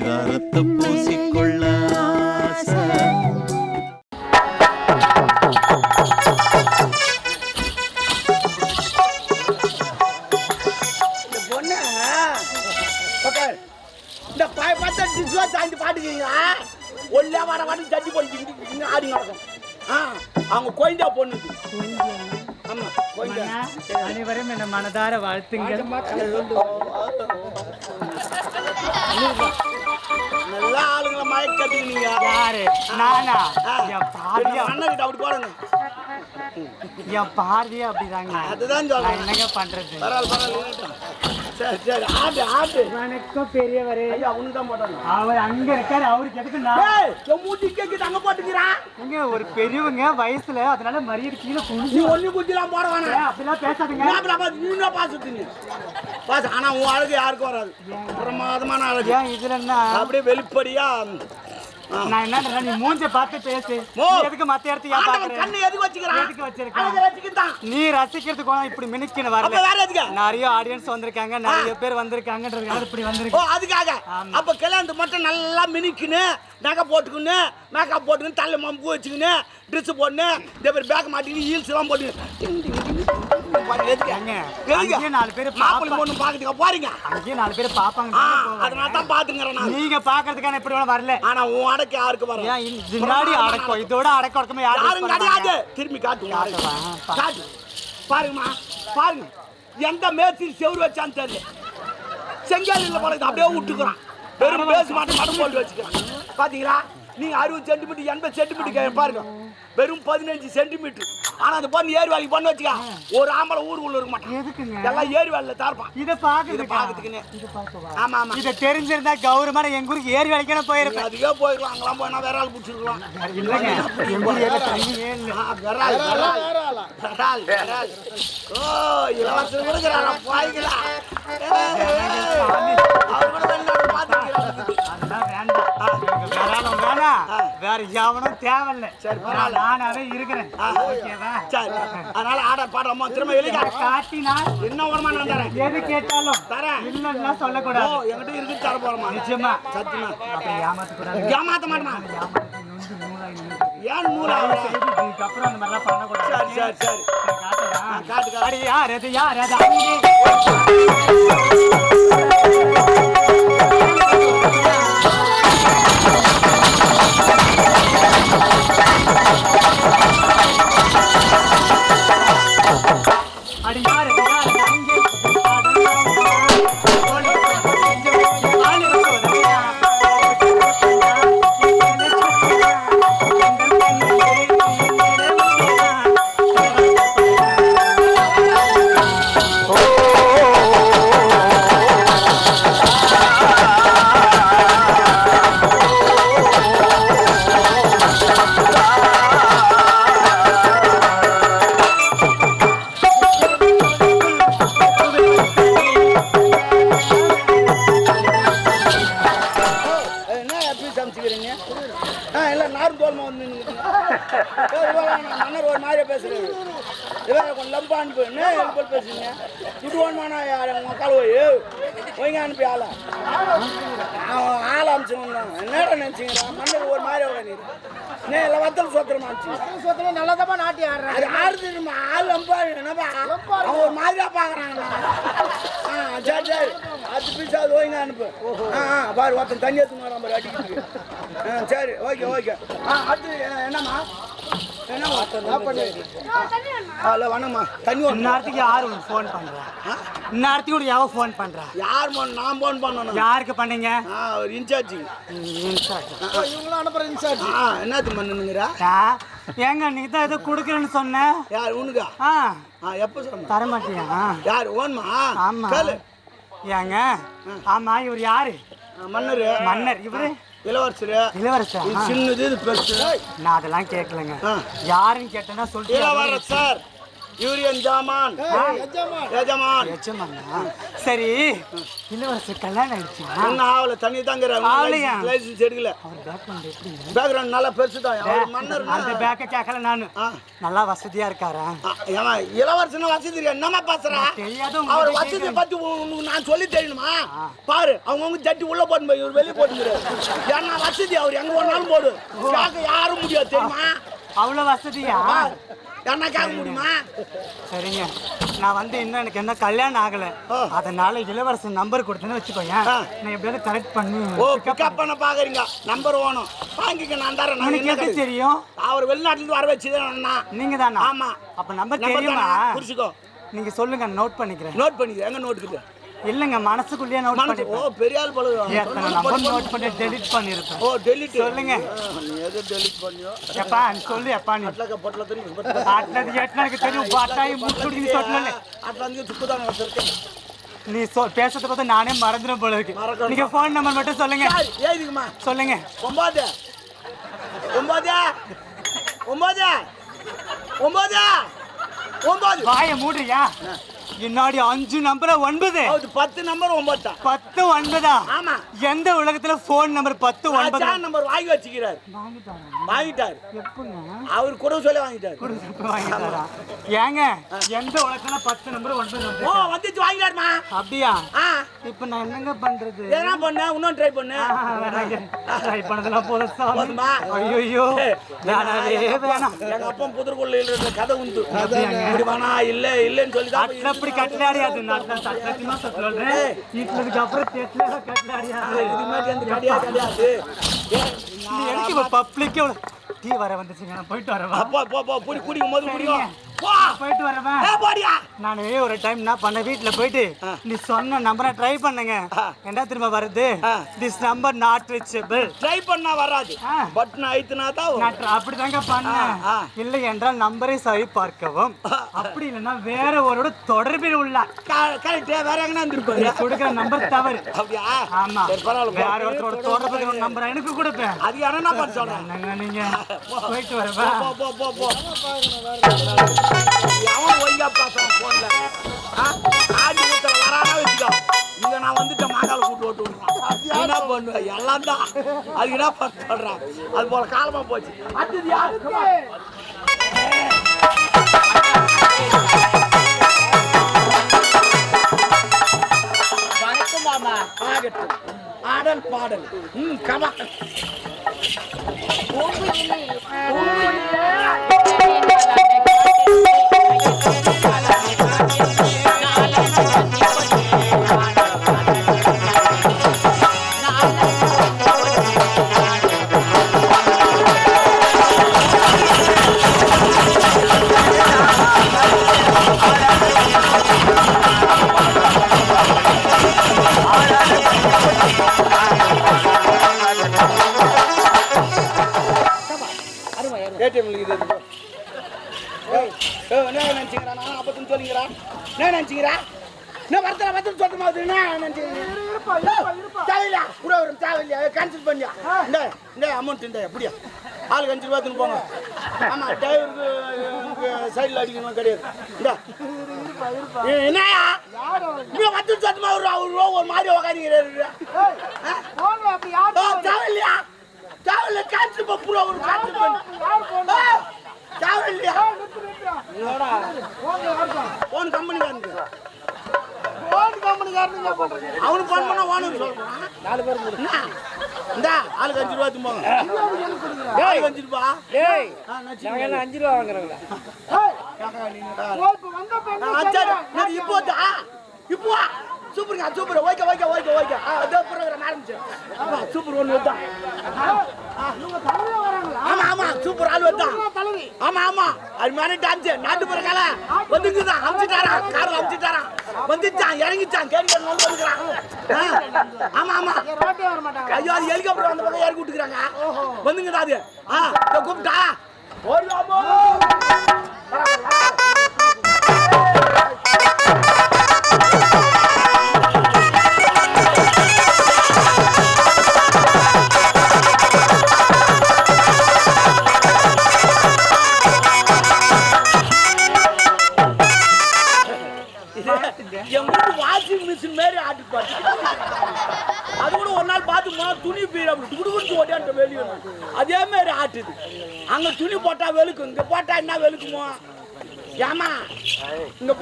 பரிதாரத்தை பூசிக்கொள்ள. இந்த பொண்ணு உட்கார். இந்த பாய பார்த்தா டிஸ்வா சாய்ந்து பாட்டுக்கிறீங்களா ஒல்ல வர வர ஜட்டி போட்டு ஆடி நடக்கும் ஆ அவங்க கோயந்தா பொண்ணு ஆமா கோயந்தா அனைவரும் என மனதார வாழ்த்துங்கள் யாரு? நானா? என் பார்வையா அண்ணன் அப்படி போடுங்க என் பார்வையே அப்படிதாங்க. அதுதான் சொல்றேன். என்னங்க பண்றது? பரவாயில்ல பரவாயில்ல இருக்கட்டும். சரி சரி ஆட்டு ஆட்டு வணக்கம் பெரியவரே. ஐயா தான் போட்டாங்க. அவர் அங்க இருக்காரு அவருக்கு எதுக்கு நான்? மூட்டி கேக்கு தங்க போட்டுக்கிறான் ஒரு பெரியவங்க வயசுல அதனால மரியாதை கீழே குனிஞ்சு ஒண்ணு குத்திலாம் போட வேணாம். ஏன் அப்படிலாம் பேசாதீங்க. என்ன அப்படி பாத்து நீ என்ன பாசத்து நீ பாசு ஆனா உன் அழகு யாருக்கும் வராது. பிரமாதமான அழகு. இதுல என்ன? அப்படியே வெளிப்படியா. நான் என்ன நீ மூஞ்ச பார்த்து பேசு. எதுக்கு மத்த இடத்துக்கு ஏன் பாக்குற கண்ணு எதுக்கு வச்சுக்கிறான்? எதுக்கு வச்சிருக்கான்? நீ ரசிக்கிறதுக்கு இப்படி மினுக்கின்னு அப்ப வரல வேற எதுக்கு? நிறைய ஆடியன்ஸ் வந்திருக்காங்க. நிறைய பேர் வந்திருக்காங்கன்றதுக்காக இப்படி ஓ வந்திருக்கு அதுக்காக. அப்ப கல்யாணத்துக்கு மட்டும் நல்லா மினிக்குன்னு நகை போட்டுக்கின்னு மேக்கப் போட்டுக்கின்னு தலை மம்பு வச்சுக்கின்னு ட்ரெஸ் போட்டுன்னு இதே மாதிரி பேக் மாட்டிக்கின்னு ஹீல்ஸ் எல்லாம் போட்டு நாலு பேர் பாக்கிறதுக்கு போறீங்க. அங்கேயே நாலு பேர் பாப்பாங்க. அதனால தான் பாத்துங்கிறேன் நான். நீங்க பாக்குறதுக்கான இப்படி வேணா வரல. ஆனா உன் அடக்கு யாருக்கு இந்த- முன்னாடி அடக்கம் இதோட அடக்க உடக்கமா யாரும் கிடையாது. திரும்பி காட்டு. காட்டு. பாருங்கம்மா பாருங்க. எந்த மேஸ்திரி செவுரு வச்சான்னு தெரியல. செங்கல் இல்ல போல இது அப்படியே விட்டுக்கிறான். வெறும் பேச மாட்டேன் மடம் போட்டு வச்சுக்கிறான். பாத்தீங்களா? நீங்க அறுபது சென்டிமீட்டர் எண்பது சென்டிமீட்டர் பாருங்க. வெறும் பதினஞ்சு சென்டிமீட்டர் ஆனா அந்த பொண்ணு ஏரி வேலைக்கு பண்ண வச்சுக்க. ஒரு ஆம்பளை ஊருக்குள்ள இருக்க மாட்டான். எதுக்குங்க? எல்லாம் ஏரி வேலையில தார்ப்பான். இத பாக்கிறதுக்குன்னு இத பாக்கவா ஆமா ஆமா. இத தெரிஞ்சிருந்தா கௌரவமான எங்க ஊருக்கு ஏறி வரைக்கும் நீங்க போயிருப்பேன் அதுக்கே போயிருக்கலாம் அங்கெல்லாம் போனா வேற ஆள் பிடிச்சிருக்கலாம். இல்லங்க. எங்க ஊர் ஏரியா தண்ணியே இல்ல ஆ, விரால், விரால். விரால், விரால். ஓ, இளவரசர் கொடுக்குறாரா, பாய்களா. ஏய், ஏய். அவர் கூட வெளிநாட்டுல பார்த்திருக்கிறாரு. அதெல்லாம் வேண்டாம். வேணாம் வேற எவனும் தேவையில்ல. சரி, பரவாயில்ல. நானாவே இருக்கிறேன். ஓகேவா? சரி, அதனால ஆர்டர் பாடுறோமா திரும்ப எழுதிக்க காட்டினா என்ன வருமா நான் தரேன். எது கேட்டாலும் தரேன். இல்லன்னா ஓ சொல்லக்கூடாது என்கிட்ட இருக்கு தர போறோமா நிச்சயமா சத்தியமா. அப்படி ஏமாத்த கூடாது ஏமாத்த மாட்டோமா. ஏன் நூலாவது இதுக்கப்புறம் அந்த மாதிரிலாம் பண்ணக்கூடாது. சரி சரி சரி. காட்டு காட்டு அடி யார் அது? யார் அது? அனுப்பி ஆளா அவன் ஆள் அமிச்சவன் தான் என்னடா நினச்சிங்கிறா மன்னர் ஒரு மாதிரி உட்காந்து என்ன இல்லை வத்தல் சொத்திரமா அமிச்சு சொத்துல நல்லதமா நாட்டி ஆடுறேன். அது ஆடுதுமா ஆள் லம்பா என்னப்பா? அவன் ஒரு மாதிரியா பார்க்குறாங்க ஆ சரி சரி. பத்து பீஸ் அது ஓய்ங்க அனுப்பு. ஆ ஆ பாரு ஒருத்தன் தண்ணி எடுத்துன்னு வரான் பாரு அடிக்கிறதுக்கு ஆ சரி ஓகே ஓகே. ஆ என்ன- என்னம்மா? ஹலோ வணக்கம்மா தண்ணி இந்நேரத்துக்கு யார் உனக்கு ஃபோன் பண்றா? இந்நேரத்துக்கு உனக்கு யாவ ஃபோன் பண்றா? யார் நான் ஃபோன் பண்ணணும். யாருக்கு பண்ணீங்க? ஒரு இன்சார்ஜ். இவங்களும் அனுப்புற இன்சார்ஜ். ஆ. என்னது பண்ணுங்கிறா ஆ, ஏங்க நீ தான் ஏதோ கொடுக்குறேன்னு சொன்ன. யார் உனக்கா? ஆ. எப்போ சொன்ன? தர மாட்டியா? யார் ஓன்மா? ஆமா. ஏங்க ஆமா இவர் யாரு? மன்னர். மன்னர் இவரு? இளவரசர். இளவரசா இது சின்னது இது பெருசு. நான் அதெல்லாம் கேட்கலங்க. யாருன்னு கேட்டேன்னா சொல்லிட்டு இளவரசர். இவரு என் ஜாமான் எஜமான்? சரி இளவரசர் கல்யாணம் ஆயிடுச்சா இன்னும் ஆவல தண்ணி தாங்கிற ஆவலையா? லைசன்ஸ் எடுக்கல. அவர் பேக்ரவுண்ட் எப்படி? பேக்ரவுண்ட் நல்லா பெருசு தான் அவர் மன்னர் அந்த பேக்க கேட்கல நானு. ஆ. நல்லா வசதியா இருக்காரா? ஏமா இளவரசன் வசதி என்னமா பேசுறா? தெரியாத அவர் வசதியை பத்தி நான் சொல்லி தெரியணுமா? பாரு அவங்கவுங்க ஜட்டி உள்ள போட்டு போய் இவர் வெளியே போட்டு ஏன்னா வசதி அவர் எங்க வேணாலும் போடு. யாரும் முடியாது தெரியுமா? அவ்வளவு வசதியா? என்ன முடியுமா? சரிங்க. நான் வந்து இன்னும் எனக்கு என்ன கல்யாணம் ஆகல. அதனால இளவரசன் நம்பர் கொடுத்தேன்னு வச்சுக்கோங்க. நான் எப்படியாவது கரெக்ட் பண்ணி ஓ பிக்கப் பண்ண பாக்குறீங்க. நம்பர் வேணும். வாங்கிக்க நான் தரேன். எப்படி கதை? தெரியும்? அவர் வெளிநாட்டுல இருந்து வர வச்சுதான் நீங்க தானா ஆமா. அப்ப நம்பர் தெரியுமா? குறிச்சுக்கோ நீங்க சொல்லுங்க நோட் பண்ணிக்கிறேன். நோட் பண்ணிக்க எங்க நோட்டுக்கு இல்லைங்க மனசுக்குள்ளேயே நோட் பண்ணி ஓ பெரிய ஆள் பழகுறோம் எத்தனை நம்பர் நோட் பண்ணி டெலிட் பண்ணியிருக்கேன் ஓ டெலிட் சொல்லுங்க. நீ எது டெலிட் பண்ணியோ? எப்பா சொல்லு எப்பா நீ. அட்லக்க பொட்டல தெரியும் அட்லது ஏட்டனக்கு தெரியும். பாட்டாய் முச்சுடி நீ சொல்லல அட்லந்து துக்குதான் வச்சிருக்கேன் நீ சொல் பேசுறத பார்த்தா நானே மறந்துடும் போல இருக்கு. நீங்க ஃபோன் நம்பர் மட்டும் சொல்லுங்க. ஏதுக்குமா சொல்லுங்க. ஒன்பது ஒன்பது ஒன்பது ஒன்பது ஒன்பது வாயை மூடுறியா? என்னாடி அஞ்சு நம்பர் ஒன்பது. அது பத்து நம்பர் ஒன்பது பத்து ஒன்பதா? ஆமா. எந்த உலகத்துல போன் நம்பர் பத்து ஒன்பது? நம்பர் வாங்கி வச்சுக்கிறார். வாங்கிட்டார்? அவர் கூட சொல்ல வாங்கிட்டார். ஏங்க எந்த உலகத்துல பத்து நம்பர் ஒன்பது நம்பர் வந்துச்சு வாங்கிட்டாருமா. அப்படியா? இப்போ நான் என்னங்க பண்றது? எதனா பண்ண இன்னும் ட்ரை பண்ணு. ட்ரை பண்ணதெல்லாம் போதும் போதுமா? ஐயோ வேணாவே வேணாம் எங்க அப்பா புதர்குள்ள இருக்கிற கதை உண்டு. இப்படி வேணா இல்ல இல்லன்னு சொல்லி தான் அப்படி கட்டலாடியாது நான் சத்தியமா சொல்றேன். வீட்டுலதுக்கு அப்புறம் தேட்டல கட்டலாடியாது இது மாதிரி அந்த கடையா கிடையாது எனக்கு பப்ளிக்கே டீ வர வந்துச்சுங்க நான் போயிட்டு வரவா? போ போ போ குடி குடிக்கும் போது குடிக்கும் போயிட்டு போடியா. நான் ஒரு டைம் என்ன பண்ண வீட்ல போயிட்டு நீ சொன்ன நம்பரை ட்ரை பண்ணுங்க. என்ன திரும்ப வருது. This number not reachable try பண்ணா வராது. பட்டன் அழுத்தினா தான். நான் அப்படிதாங்க பண்ணேன். இல்லை என்றால் நம்பரை சரி பார்க்கவும். அப்படி இல்லைன்னா வேற ஒருவரோட தொடர்பில் உள்ள கரெக்ட் வேற எங்கனா இருந்திருப்பாரு. கொடுக்குற நம்பர் தவறு. அப்படியா? ஆமா. வேற. ஒருத்தரோட தொடர்பு நம்பர் எனக்கு கொடுப்பேன். அது என்ன என்னங்க நீங்க? போயிட்டு வரவா? போ போ போ போ. எவன் ஒய்யா பேசுறான் போன்ல ஆடி ஊத்தல வரானா வச்சுக்கோ. இங்க நான் வந்துட்டேன் மாங்கால கூட்டு ஓட்டு விடுறான். என்ன பண்ணுவேன் எல்லாம் தான். அது என்ன பண்ண சொல்றான் அது போல காலமா போச்சு. அடுத்தது யாரு? ஆகட்டும். ஆடல் பாடல். ம் கமா. ஏடிஎம் இது இருக்கு. ஏய், ஏய், என்ன நினைச்சுக்கிறா? நான் அப்பத்துன்னு சொல்லிக்கிறா. என்ன நினைச்சுக்கிறா? என்ன வரத்துல வரத்துல சொல்ல மாதிரி என்ன நினைச்சுக்கிறீங்க தேவையில்லையா? கூட ஒரு தேவையில்லையா? கேன்சல் பண்ணியா? இந்த இந்த அமௌண்ட் இந்த எப்படியா? ஆளுக்கு அஞ்சு ரூபா போங்க. ஆமா டிரைவருக்கு சைடில் அடிக்கணும் கிடையாது. இந்த. ஏய், என்னய்யா? நீ வந்து சத்தமா ஒரு ரூபா ஒரு மாதிரி உக்காந்துக்கிறாரு தேவையில்லையா? தேவையில்லை கேன்சல் பண்ண ஒரு கேன்சல் பண்ணு ஏய், தேவையில்லையா போன்ல யார் போன் கம்பெனிக்காரனுக்கு போன் பண்றது? அவனுக்கு போன் பண்ணா ஓனுக்கு சொல்றான். நாலு பேர் என்ன? இந்தா ஆளுக்கு அஞ்சு ரூபா தும்போங்க ஆளுக்கு அஞ்சு ரூபா டேய். நாங்க என்ன அஞ்சு ரூபா வாங்குறோங்களா இப்ப இப்போ. சூப்பருங்க super. Okay okay okay okay ஆ அதோ ப்ரோகிராம் ஆரம்பிச்சு. ஆமா சூப்பர் ஒன்று வந்தான் இவங்க தலைவரே வராங்களா? ஆமா ஆமா சூப்பர். ஆள் வந்தான். ஆமா ஆமா. அருமையான டான்ஸ் நாட்டு பிறகால வந்துக்குதான். அமிச்சுட்டாரான் கார்ல அமிச்சுட்டாரான் வந்துச்சான். இறங்கிச்சான். கேரி கேரி நோல் வந்துக்கிறான். ஆமா ஆமா. ஐயோ அது ஹெலிகாப்டர் அந்த பக்கம் இறக்கி விட்டுக்கிறாங்க வந்துங்கடா அது. ஆ இதோ கூப்பிட்டா. ஓடியாமோ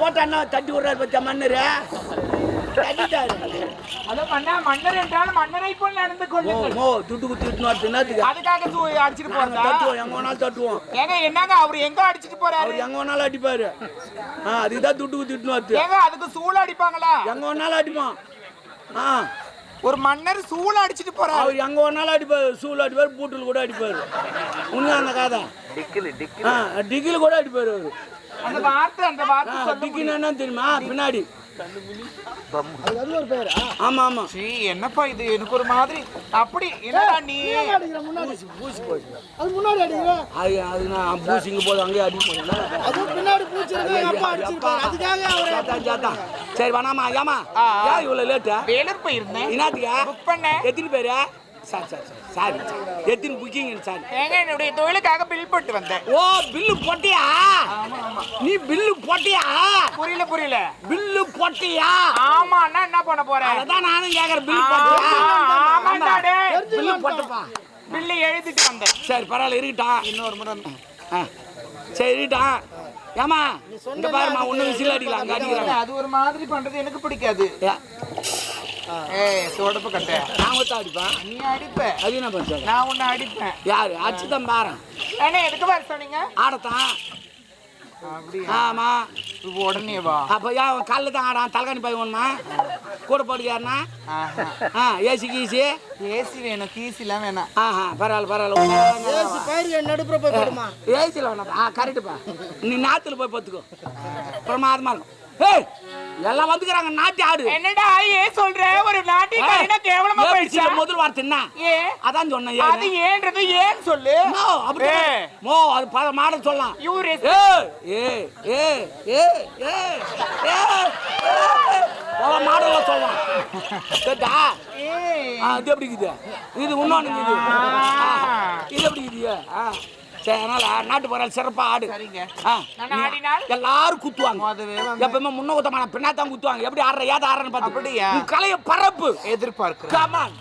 போட்டா என்ன தட்டி விடுறாரு பச்சா மன்னரு? மன்னர் என்றால் மன்னரை போல் நடந்து ஓ கொள்ளுங்கள். மோ துட்டு குத்து என்னத்துக்கு? அதுக்காக சூ- அடிச்சிட்டு போறதா? தட்டுவோம் எங்க வேணாலும் தட்டுவோம். ஏங்க என்னங்க அவர் எங்க அடிச்சிட்டு போறாரு? அவர் எங்க வேணாலும் அடிப்பாரு. ஆ அதுக்கு தான் துட்டு குத்து வரது ஏங்க அதுக்கு சூளை அடிப்பாங்களா? எங்க வேணாலும் அடிப்பான். ஆ. ஒரு மன்னர் சூளை அடிச்சிட்டு போறாரு. அவர் எங்க வேணாலும் அடிப்பாரு. சூள் அடிப்பாரு பூட்டில் கூட அடிப்பாரு. உண்மை அந்த காதை ஆ டிக்கில் கூட அடிப்பாரு அவரு. அந்த வார்த்தை அந்த வார்த்தை என்ன தெரியுமா? பின்னாடி. ஆமா ஆமா சீ, என்னப்பா இது? எனக்கு ஒரு மாதிரி அப்படி என்னடா நீ. முன்னாடி பூசி போச்சு அது முன்னாடி அடிக்கிற அது அது நான் பூசிங்க போது அங்கேயே அடி அது பின்னாடி அப்பா அடிச்சிருப்பாரு அதுக்காக அவரை. சரி வேணாமா ஏமா ஆ. ஏன் இவ்வளோ லேட்டா வேலூர் போயிருந்தேன். என்னத்துக்கா புக் பண்ணேன். எத்தனை பேரு? Sorry sorry sorry. சாரி. எத்தனை புக்கிங் சாரி. ஏங்க என்னுடைய தொழிலுக்காக பில் போட்டு வந்தேன். ஓ பில்லு போட்டியா? நீ பில்லு போட்டியா? புரியல புரியல. பில்லு போட்டியா? ஆமா அண்ணா என்ன பண்ண போறேன் அதான் நானும் கேக்குறேன் பில்லு போட்டியா? ஆமாண்டா டேய். பில்லு போட்டப்பா. பில்லு எழுதிட்டு வந்தேன். சரி பரவாயில்ல இருக்கட்டும் இன்னொரு முறை. ஆ. சரி இருக்கட்டும் ஏமா இந்த பாருமா ஒன்றும் விசில் அடிக்கலாம் அங்கே அடிக்கிறாங்க அது ஒரு மாதிரி பண்றது எனக்கு பிடிக்காது. சோடப்பு கட்ட. நான் ஒத்தா அடிப்பேன். நீ அடிப்ப. அது என்ன பண்ணுறாங்க நான் உன்னை அடிப்பேன். யாரு? ஏன்னா எதுக்கு வர சொன்னீங்க? ஆடத்தான். ஆமா. உடனே வா. அப்போ ஏன் காலில் தான் ஆடான் தலைகாணி பை ஒன்றுமா கூட போட்டுக்காருனா ஆஹா. ஆ ஏசி கீசி? ஏசி வேணும் கீசிலாம் வேணாம். ஆஹா பரவாயில்ல பரவாயில்ல. ஏசி பயிர் நடுப்புற போய் படுமா? ஏசியில் வேணாம். ஆ கரெக்டுப்பா நீ நாற்றுல போய் பார்த்துக்கோ பிரமாதமாக இருக்கும். எல்லாம் வந்துக்கிறாங்க நாட்டு ஆடு. என்னடா ஏ சொல்ற? ஒரு நாட்டியக்காரனா கேவலமா ஏய், போயிடுச்சா? முதல் வார்த்தை என்ன? ஏ அதான் சொன்னேன் அது. ஏன்றது ஏன் சொல்லு? நோ, அப்படி ஏய். கிடையாது. மோ அது பல மாட சொல்லலாம். யூர் ஏய் ஏய் ஏய் ஏய் ஏய் பல மாடல சொல்லலாம். கேட்டா? இது எப்படி இருக்குது? இது இன்னொன்று இருக்குது. ஆ, இது எப்படி இருக்குது? சரி அதனால நாட்டு போறாள் சிறப்பா ஆடு? எல்லாரும் குத்துவாங்க. எப்பவுமே முன்ன குத்தமான பின்னா தான் குத்துவாங்க. எப்படி ஆடுற ஏதா ஆடுறன்னு பார்த்து. கலைய பரப்பு. எதிர்பார்க்கிறேன். கமான்